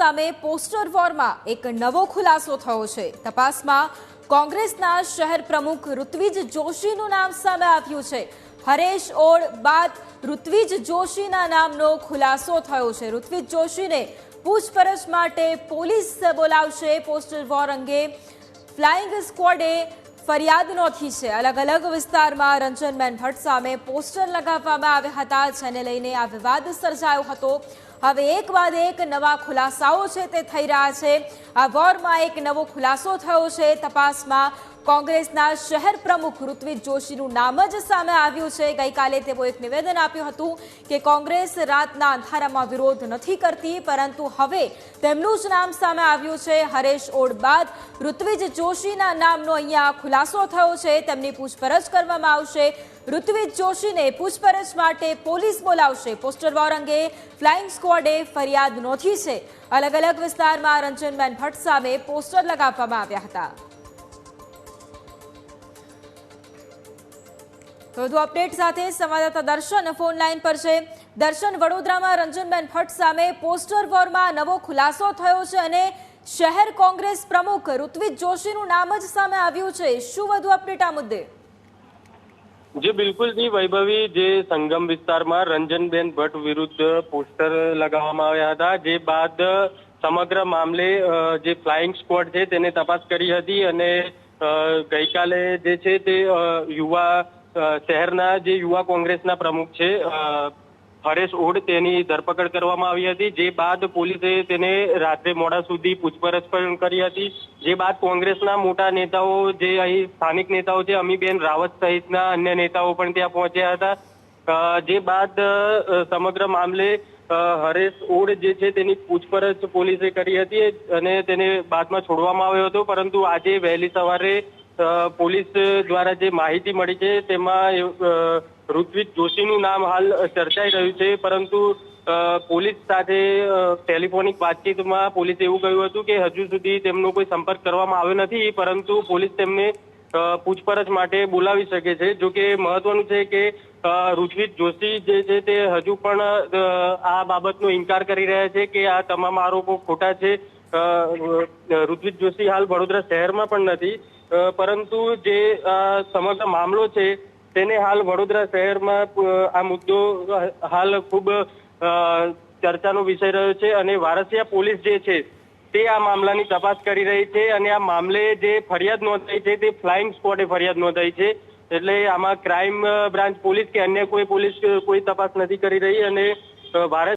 સામે પોસ્ટર વોરમાં એક નવો ખુલાસો થયો છે. તપાસમાં કોંગ્રેસના શહેર પ્રમુખ ઋત્વિજ જોશીનું નામ સામે આવ્યું છે. હરેશ ઓળ બાદ ઋત્વિજ જોશીના નામનો ખુલાસો થયો છે. ઋત્વિજ જોશીને પૂછપરછ માટે પોલીસ બોલાવશે પોસ્ટર વોર અંગે ફ્લાઇંગ સ્ક્વોડે ફરિયાદ નોંધી છે. અલગ અલગ વિસ્તારમાં રંજનબેન ભટ્ટ સામે પોસ્ટર લગાવવામાં આવ્યા હતા, જેને લઈને આ વિવાદ સર્જાયો હતો. હવે એક બાદ એક નવા ખુલાસાઓ છે તે થઈ રહ્યા છે. આ વોરમાં એક નવો ખુલાસો થયો છે. તપાસમાં કોંગ્રેસના શહેર પ્રમુખ ઋત્વિજ જોશીનું નામ જ સામે આવ્યું છે. ગઈકાલે તેઓ એક નિવેદન આપ્યું હતું કે કોંગ્રેસ રાતના અંધારામાં વિરોધ નથી કરતી, પરંતુ હવે તેમનું જ નામ સામે આવ્યું છે. હરેશ ઓડ બાદ ઋત્વિજ જોશીના નામનો અહીંયા ખુલાસો થયો છે. તેમની પૂછપરછ કરવામાં આવશે. ઋત્વિજ જોશીને પૂછપરછ માટે પોલીસ બોલાવશે. પોસ્ટર વોર અંગે ફ્લાઇંગ સ્ક્વોડે ફરિયાદ નોંધી છે. અલગ અલગ વિસ્તારમાં રંજનબેન ભટ્ટ સામે પોસ્ટર લગાવવામાં આવ્યા હતા. વધુ અપડેટ સાથે સંવાદદાતા દર્શન ફોન લાઈન પર છે. દર્શન વડોદરામાં રંજનબેન ભટ્ટ સામે પોસ્ટર વોરમાં નવો ખુલાસો થયો છે અને શહેર કોંગ્રેસ પ્રમુખ ઋત્વિજ જોશીનું નામ જ સામે આવ્યું છે. શું વધુ અપડેટ આ મુદ્દે? જે બિલકુલ જી વૈભવી જે સંગમ વિસ્તારમાં રંજનબેન ભટ્ટ વિરુદ્ધ પોસ્ટર લગાવવામાં આવ્યા હતા, જે બાદ સમગ્ર મામલે જે ફ્લાઇંગ સ્ક્વોડ છે તેને તપાસ કરી હતી અને ગઈકાલે જે છે તે યુવા શહેરના જે યુવા કોંગ્રેસના પ્રમુખ છે હરેશ ઓડ તેની ધરપકડ કરવામાં આવી હતી. જે બાદ પોલીસે તેને રાત્રે મોડા સુધી પૂછપરછ પણ કરી હતી. જે બાદ કોંગ્રેસના મોટા નેતાઓ જે અહીં સ્થાનિક નેતાઓ છે, અમીબેન રાવત સહિતના અન્ય નેતાઓ પણ ત્યાં પહોંચ્યા હતા. જે બાદ સમગ્ર મામલે હરેશ ઓડ જે છે તેની પૂછપરછ પોલીસે કરી હતી અને તેને બાદમાં છોડવામાં આવ્યો હતો. પરંતુ આજે વહેલી સવારે પોલીસ દ્વારા જે માહિતી મળી છે તેમાં અ, ઋત્વિજ જોશીનું નામ હાલ ચર્ચાઈ રહ્યું છે પરંતુ પોલીસ સાથે ટેલિફોનિક વાતચીતમાં પોલીસે એવું કહ્યું હતું કે હજુ સુધી તેમનો કોઈ સંપર્ક કરવામાં આવ્યો નથી પરંતુ પોલીસ તેમને પૂછપરછ માટે બોલાવી શકે છે જો કે મહત્વનું છે કે અ, ઋત્વિજ જોશી જે છે તે હજુ પણ આ બાબતનો ઇનકાર કરી રહ્યા છે કે આ તમામ આરોપો ખોટા છે. અ, ઋત્વિજ જોશી હાલ વડોદરા શહેરમાં પણ નથી. પરંતુ જે સમગ્ર મામલો છે, તેને હાલ વડોદરા શહેરમાં આ મુદ્દો હાલ ખૂબ ચર્ચાનો વિષય રહ્યો છે અને વારસિયા પોલીસ જે છે, તે આ મામલાની તપાસ કરી રહી છે અને આ મામલે જે ફરિયાદ નોંધાઈ છે તે ફ્લાઇંગ સ્પોટે ફરિયાદ નોંધાઈ છે. એટલે આમાં ક્રાઇમ બ્રાન્ચ પોલીસ કે અન્ય કોઈ પોલીસ, કોઈ તપાસ નથી કરી રહી અને ભારત